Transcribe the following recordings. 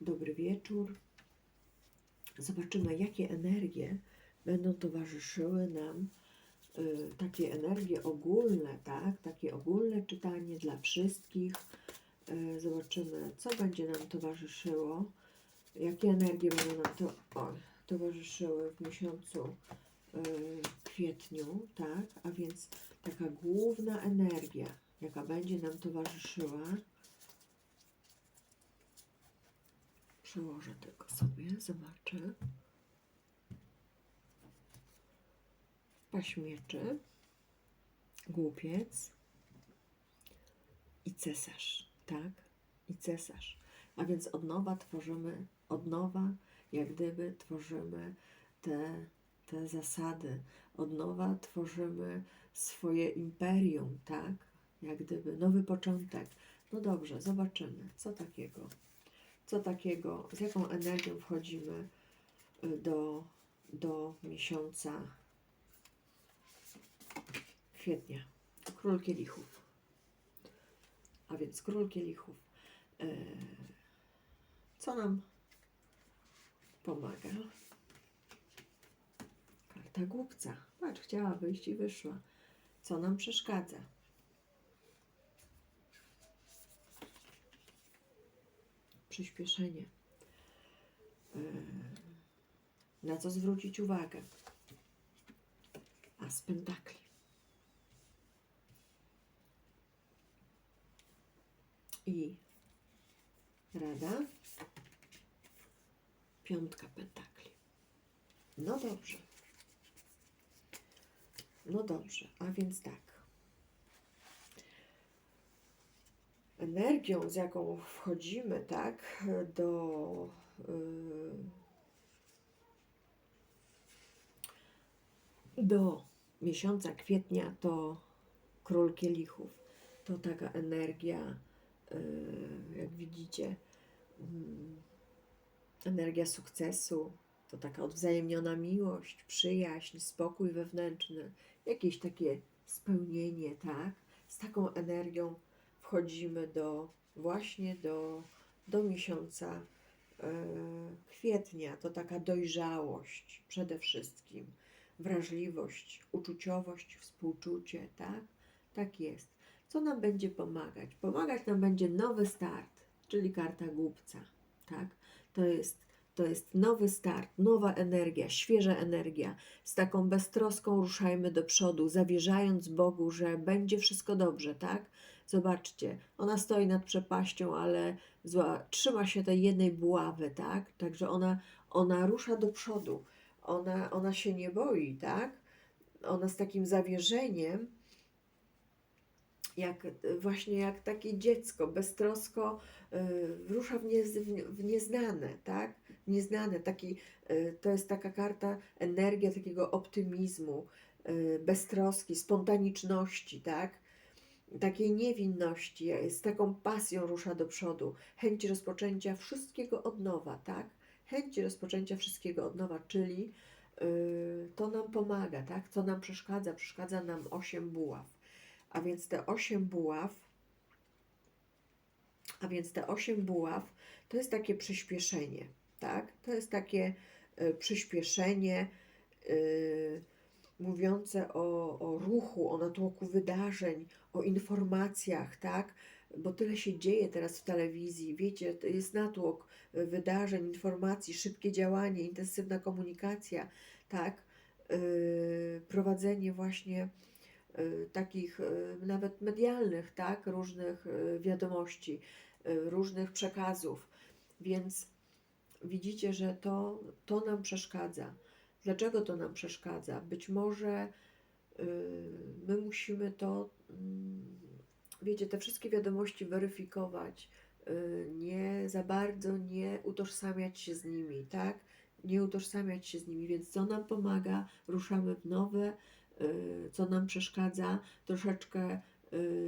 dobry wieczór. Zobaczymy, jakie energie będą towarzyszyły nam. y, Takie energie ogólne, tak? Takie ogólne czytanie dla wszystkich. Y, Zobaczymy, co będzie nam towarzyszyło. Jakie energie będą nam to, oj, towarzyszyły w miesiącu y, kwietniu, tak? A więc taka główna energia, jaka będzie nam towarzyszyła. Przełożę tylko sobie, zobaczę. Paśmieczy, głupiec i cesarz, tak? I cesarz. A więc od nowa tworzymy, od nowa jak gdyby tworzymy te, te zasady, od nowa tworzymy swoje imperium, tak? Jak gdyby nowy początek. No dobrze, zobaczymy, co takiego co takiego, z jaką energią wchodzimy y, do, do miesiąca kwietnia. Król kielichów. A więc król kielichów. E, co nam pomaga? Karta głupca. Patrz, chciała wyjść i wyszła. Co nam przeszkadza? Przyspieszenie. Yy, Na co zwrócić uwagę? As pentakli. I rada. Piątka pentakli. No dobrze. No dobrze, a więc tak. Energią, z jaką wchodzimy, tak, do y, do miesiąca kwietnia to król kielichów. To taka energia, y, jak widzicie, mm, energia sukcesu, to taka odwzajemniona miłość, przyjaźń, spokój wewnętrzny, jakieś takie spełnienie, tak? Z taką energią wchodzimy do właśnie do, do miesiąca e, kwietnia. To taka dojrzałość przede wszystkim, wrażliwość, uczuciowość, współczucie, tak? Tak jest. Co nam będzie pomagać? Pomagać nam będzie nowy start, czyli karta głupca, tak? To jest to jest nowy start, nowa energia, świeża energia. Z taką beztroską ruszajmy do przodu, zawierzając Bogu, że będzie wszystko dobrze, tak? Zobaczcie, ona stoi nad przepaścią, ale zła, trzyma się tej jednej buławy, tak? Także ona, ona rusza do przodu. Ona, ona się nie boi, tak? Ona z takim zawierzeniem, jak właśnie jak takie dziecko, beztrosko y, rusza w, nie, w nieznane, tak? Nieznane, taki, y, to jest taka karta, energia takiego optymizmu, y, beztroski, spontaniczności, tak? Takiej niewinności, z taką pasją rusza do przodu, chęci rozpoczęcia wszystkiego od nowa, tak? Chęci rozpoczęcia wszystkiego od nowa, czyli yy, to nam pomaga, tak? Co nam przeszkadza? Przeszkadza nam osiem buław. A więc te osiem buław, a więc te osiem buław to jest takie przyspieszenie, tak? To jest takie y, przyspieszenie, y, mówiące o, o ruchu, o natłoku wydarzeń, o informacjach, tak? Bo tyle się dzieje teraz w telewizji, wiecie, to jest natłok y, wydarzeń, informacji, szybkie działanie, intensywna komunikacja, tak? Yy, prowadzenie właśnie yy, takich yy, nawet medialnych, tak? Różnych yy, wiadomości, yy, różnych przekazów. Więc widzicie, że to, to nam przeszkadza. Dlaczego to nam przeszkadza? Być może yy, my musimy to, yy, wiecie, te wszystkie wiadomości weryfikować, yy, nie za bardzo nie utożsamiać się z nimi, tak? Nie utożsamiać się z nimi, więc co nam pomaga? Ruszamy w nowe, yy, co nam przeszkadza? Troszeczkę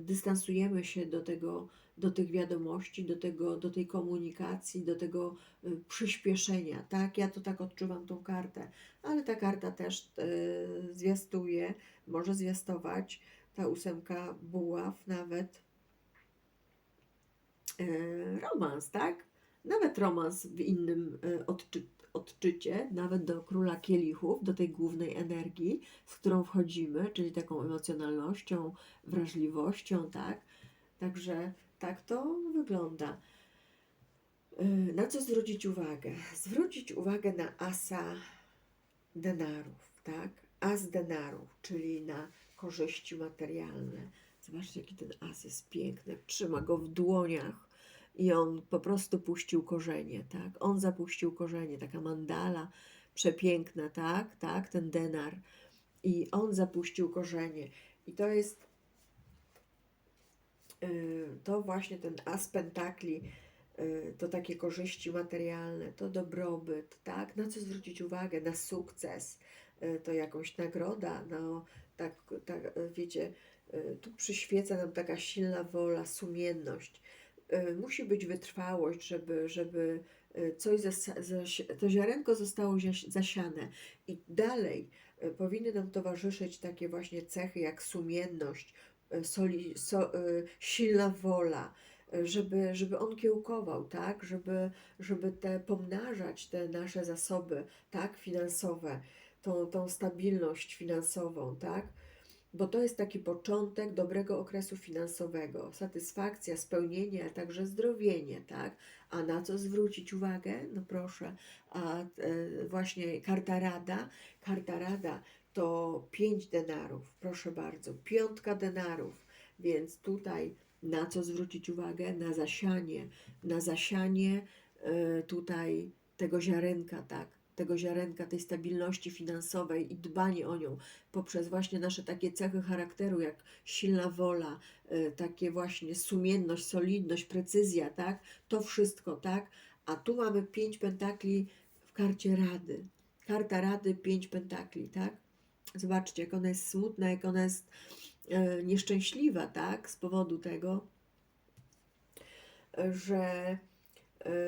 dystansujemy się do tego, do tych wiadomości, do, tego, do tej komunikacji, do tego y, przyspieszenia. Tak, ja to tak odczuwam tą kartę, ale ta karta też y, zwiastuje, może zwiastować, ta ósemka buław nawet y, romans, tak? nawet romans w innym y, odczy, odczycie, nawet do króla kielichów, do tej głównej energii, z którą wchodzimy, czyli taką emocjonalnością, wrażliwością, tak? Także tak to wygląda. Y, Na co zwrócić uwagę? Zwrócić uwagę na asa denarów, tak? As denarów, czyli na korzyści materialne. Zobaczcie, jaki ten as jest piękny. Trzyma go w dłoniach i on po prostu puścił korzenie, tak? On zapuścił korzenie, taka mandala przepiękna, tak? Tak, ten denar. I on zapuścił korzenie. I to jest y, to właśnie ten as pentakli, y, to takie korzyści materialne, to dobrobyt, tak? Na co zwrócić uwagę? Na sukces, y, to jakąś nagroda, no tak, tak wiecie, tu przyświeca nam taka silna wola, sumienność. Y, Musi być wytrwałość, żeby, żeby y, coś, to ziarenko zostało zas- zasiane. I dalej y, powinny nam towarzyszyć takie właśnie cechy jak sumienność, soli, so, silna wola, żeby, żeby on kiełkował, tak? Żeby, żeby te pomnażać te nasze zasoby, tak? Finansowe, tą, tą stabilność finansową, tak? Bo to jest taki początek dobrego okresu finansowego, satysfakcja, spełnienie, a także zdrowienie, tak? A na co zwrócić uwagę? No proszę, a e, właśnie karta rada, karta rada to 5 denarów, proszę bardzo, piątka denarów, więc tutaj na co zwrócić uwagę? Na zasianie, na zasianie e, tutaj tego ziarenka, tak? Tego ziarenka, tej stabilności finansowej i dbanie o nią poprzez właśnie nasze takie cechy charakteru, jak silna wola, y, takie właśnie sumienność, solidność, precyzja, tak? To wszystko, tak? A tu mamy pięć pentakli w karcie rady. Karta rady, pięć pentakli, tak? Zobaczcie, jak ona jest smutna, jak ona jest e, nieszczęśliwa, tak? Z powodu tego, że e,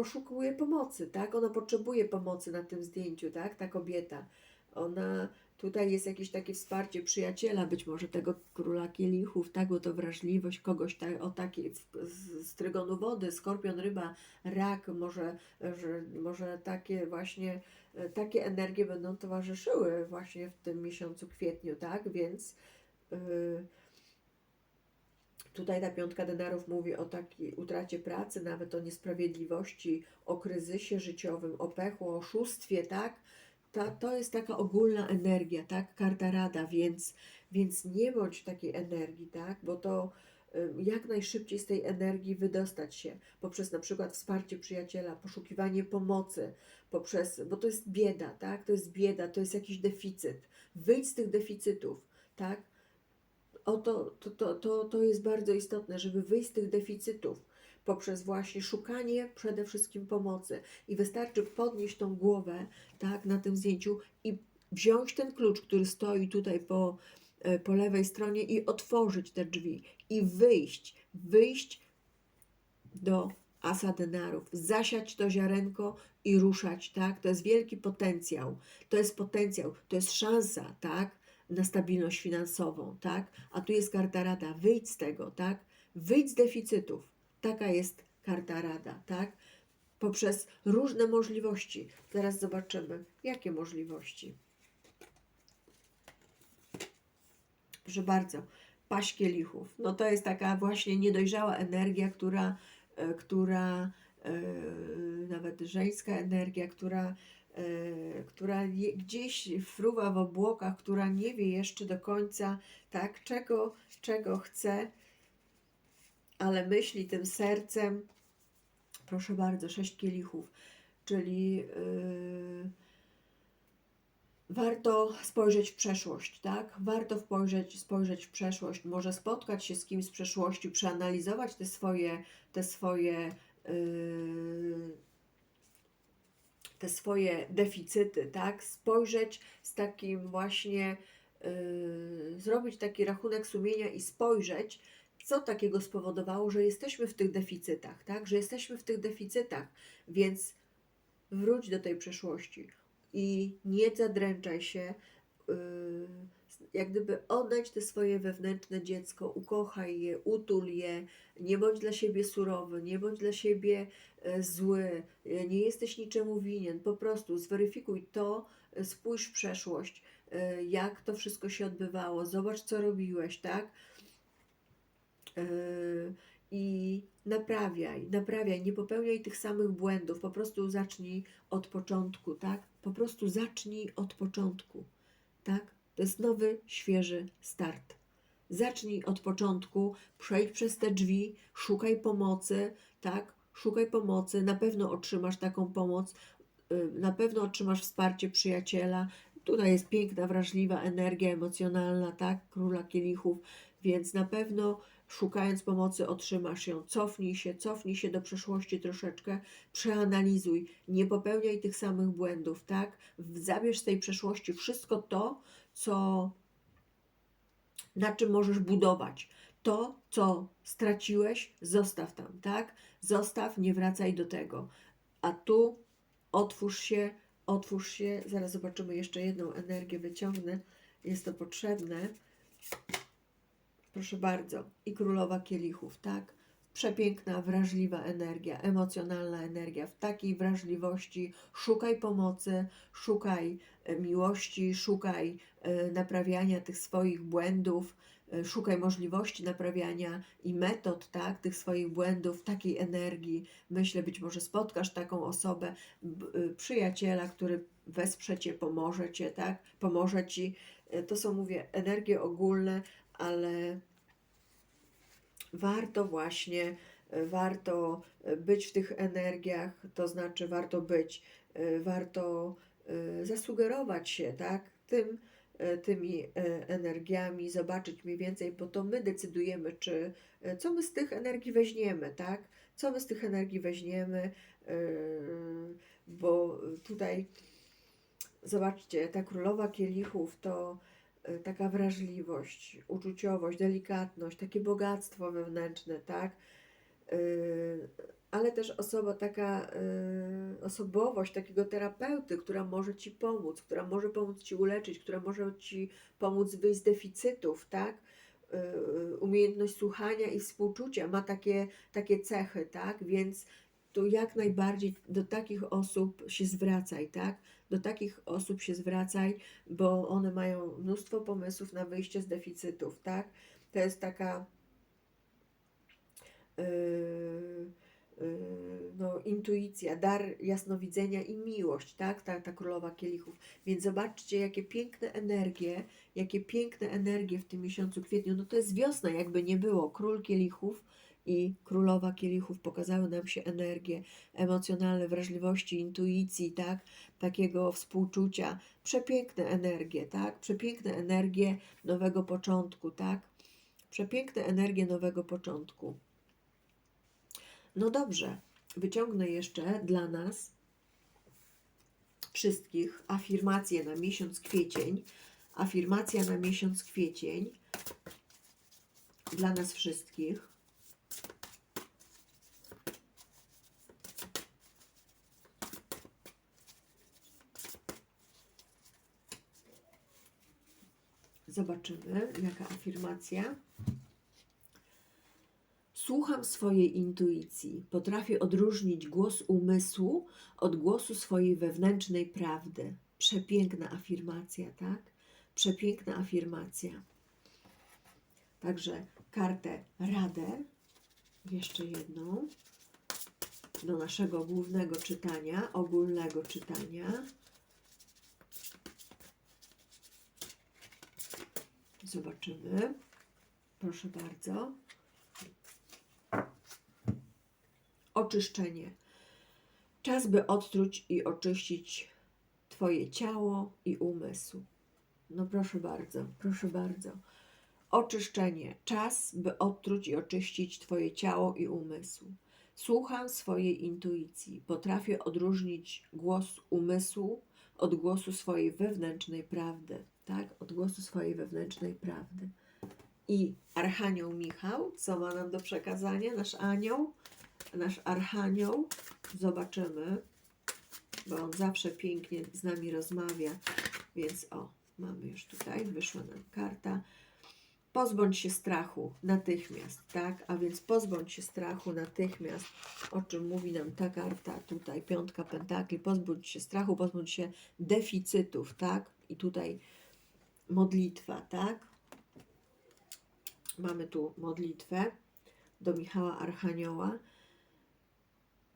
poszukuje pomocy, tak? Ona potrzebuje pomocy na tym zdjęciu, tak? Ta kobieta. Ona tutaj jest jakieś takie wsparcie przyjaciela, być może tego króla kielichów, tak? Bo to wrażliwość kogoś ta, o takiej z, z, trygonu wody, skorpion, ryba, rak, może, że, może takie właśnie e, takie energie będą towarzyszyły właśnie w tym miesiącu kwietniu, tak? Więc yy, Tutaj ta piątka denarów mówi o takiej utracie pracy, nawet o niesprawiedliwości, o kryzysie życiowym, o pechu, o oszustwie, tak? Ta, to jest taka ogólna energia, tak? Karta rada, więc, więc nie bądź takiej energii, tak? Bo to jak najszybciej z tej energii wydostać się poprzez na przykład wsparcie przyjaciela, poszukiwanie pomocy, poprzez, bo to jest bieda, tak? To jest bieda, to jest jakiś deficyt. Wyjdź z tych deficytów, tak? O to, to, to, to, jest bardzo istotne, żeby wyjść z tych deficytów poprzez właśnie szukanie przede wszystkim pomocy. I wystarczy podnieść tą głowę tak, na tym zdjęciu i wziąć ten klucz, który stoi tutaj po, e, po lewej stronie i otworzyć te drzwi i wyjść, wyjść do asa denarów, zasiać to ziarenko i ruszać, tak? To jest wielki potencjał. To jest potencjał, to jest szansa, tak? Na stabilność finansową, tak? A tu jest karta rada, wyjdź z tego, tak? Wyjdź z deficytów. Taka jest karta rada, tak? Poprzez różne możliwości. Teraz zobaczymy, jakie możliwości. Proszę bardzo, paść kielichów. No to jest taka właśnie niedojrzała energia, która, e, która e, nawet żeńska energia, która która je, gdzieś fruwa w obłokach, która nie wie jeszcze do końca, tak, czego, czego chce, ale myśli tym sercem. Proszę bardzo, sześć kielichów, czyli yy, warto spojrzeć w przeszłość, tak? Warto spojrzeć, spojrzeć w przeszłość, może spotkać się z kimś z przeszłości, przeanalizować te swoje, te swoje yy, te swoje deficyty, tak? Spojrzeć z takim właśnie, yy, zrobić taki rachunek sumienia i spojrzeć, co takiego spowodowało, że jesteśmy w tych deficytach, tak? Że jesteśmy w tych deficytach, więc wróć do tej przeszłości i nie zadręczaj się yy, jak gdyby oddać te swoje wewnętrzne dziecko, ukochaj je, utul je, nie bądź dla siebie surowy, nie bądź dla siebie e, zły, e, nie jesteś niczemu winien, po prostu zweryfikuj to, e, spójrz w przeszłość, jak to wszystko się odbywało, zobacz co robiłeś, tak? I naprawiaj, naprawiaj, nie popełniaj tych samych błędów, po prostu zacznij od początku, tak? Po prostu zacznij od początku, tak? To jest nowy, świeży start. Zacznij od początku, przejdź przez te drzwi, szukaj pomocy, tak? Szukaj pomocy, na pewno otrzymasz taką pomoc, y, na pewno otrzymasz wsparcie przyjaciela. Tutaj jest piękna, wrażliwa energia emocjonalna, tak? Króla kielichów, więc na pewno szukając pomocy otrzymasz ją. Cofnij się, cofnij się do przeszłości troszeczkę, przeanalizuj, nie popełniaj tych samych błędów, tak? Zabierz z tej przeszłości wszystko to, co na czym możesz budować. To, co straciłeś, zostaw tam, tak? Zostaw, nie wracaj do tego. A tu otwórz się, otwórz się. Zaraz zobaczymy jeszcze jedną energię, wyciągnę. Jest to potrzebne. Proszę bardzo. I królowa kielichów, tak? Przepiękna, wrażliwa energia, emocjonalna energia. W takiej wrażliwości szukaj pomocy, szukaj e, miłości, szukaj e, naprawiania tych swoich błędów, e, szukaj możliwości naprawiania i metod, tak, tych swoich błędów, takiej energii. Myślę, być może spotkasz taką osobę, przyjaciela, który wesprze cię, pomoże cię, tak, pomoże ci. To są, mówię, energie ogólne, ale warto właśnie, e, warto e, być w tych energiach, to znaczy warto być, e, warto zasugerować się, tak, tym, tymi energiami, zobaczyć mniej więcej, bo to my decydujemy, czy co my z tych energii weźmiemy, tak, co my z tych energii weźmiemy, bo tutaj zobaczcie, ta królowa kielichów to taka wrażliwość, uczuciowość, delikatność, takie bogactwo wewnętrzne, tak? Yy, Ale też osoba, taka yy, osobowość takiego terapeuty, która może ci pomóc, która może pomóc ci uleczyć, która może ci pomóc wyjść z deficytów, tak? Umiejętność słuchania i współczucia ma takie, takie cechy, tak? Więc tu jak najbardziej do takich osób się zwracaj, tak? Do takich osób się zwracaj, bo one mają mnóstwo pomysłów na wyjście z deficytów, tak? To jest taka yy, yy, no, intuicja, dar jasnowidzenia i miłość, tak? Ta, ta królowa kielichów. Więc zobaczcie, jakie piękne energie, jakie piękne energie w tym miesiącu kwietniu. No to jest wiosna, jakby nie było. Król kielichów i królowa kielichów pokazały nam się energie emocjonalne, wrażliwości, intuicji, tak? Takiego współczucia. Przepiękne energie, tak? Przepiękne energie nowego początku, tak? Przepiękne energie nowego początku. No dobrze, wyciągnę jeszcze dla nas wszystkich afirmacje na miesiąc kwiecień. Afirmacja na miesiąc kwiecień dla nas wszystkich. Zobaczymy, jaka afirmacja. Słucham swojej intuicji. Potrafię odróżnić głos umysłu od głosu swojej wewnętrznej prawdy. Przepiękna afirmacja, tak? Przepiękna afirmacja. Także kartę Radę, jeszcze jedną, do naszego głównego czytania, ogólnego czytania. Zobaczymy. Proszę bardzo. Oczyszczenie. Czas, by odtruć i oczyścić Twoje ciało i umysł. No proszę bardzo, proszę bardzo. Oczyszczenie. Czas, by odtruć i oczyścić Twoje ciało i umysł. Słucham swojej intuicji. Potrafię odróżnić głos umysłu od głosu swojej wewnętrznej prawdy. Tak? Od głosu swojej wewnętrznej prawdy. I Archanioł Michał, co ma nam do przekazania? Nasz anioł, nasz archanioł. Zobaczymy, bo on zawsze pięknie z nami rozmawia. Więc o, mamy już tutaj, wyszła nam karta. Pozbądź się strachu natychmiast, tak? A więc pozbądź się strachu natychmiast, o czym mówi nam ta karta tutaj, piątka pentakli, pozbądź się strachu, pozbądź się deficytów, tak? I tutaj modlitwa, tak? Mamy tu modlitwę do Michała Archanioła.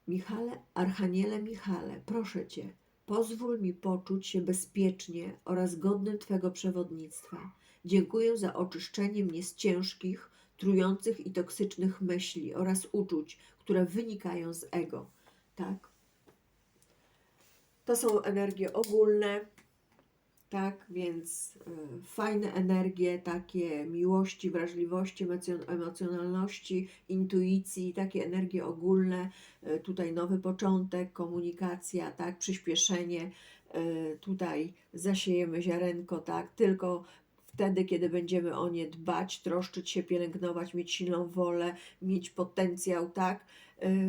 Michale, Archaniele Michale, proszę Cię, pozwól mi poczuć się bezpiecznie oraz godnym Twego przewodnictwa. Dziękuję za oczyszczenie mnie z ciężkich, trujących i toksycznych myśli oraz uczuć, które wynikają z ego. Tak? To są energie ogólne, tak? Więc y, fajne energie, takie miłości, wrażliwości, emocjon- emocjonalności, intuicji, takie energie ogólne. Y, tutaj nowy początek, komunikacja, tak? Przyspieszenie. Y, tutaj zasiejemy ziarenko, tak? Tylko wtedy, kiedy będziemy o nie dbać, troszczyć się, pielęgnować, mieć silną wolę, mieć potencjał, tak?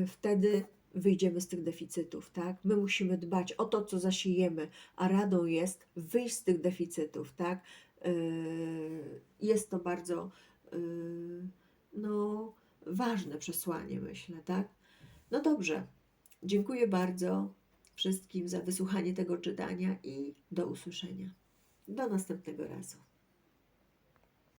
Wtedy wyjdziemy z tych deficytów, tak? My musimy dbać o to, co zasiejemy, a radą jest wyjść z tych deficytów, tak? Y, Jest to bardzo y, no, ważne przesłanie, myślę, tak? No dobrze, dziękuję bardzo wszystkim za wysłuchanie tego czytania i do usłyszenia. Do następnego razu.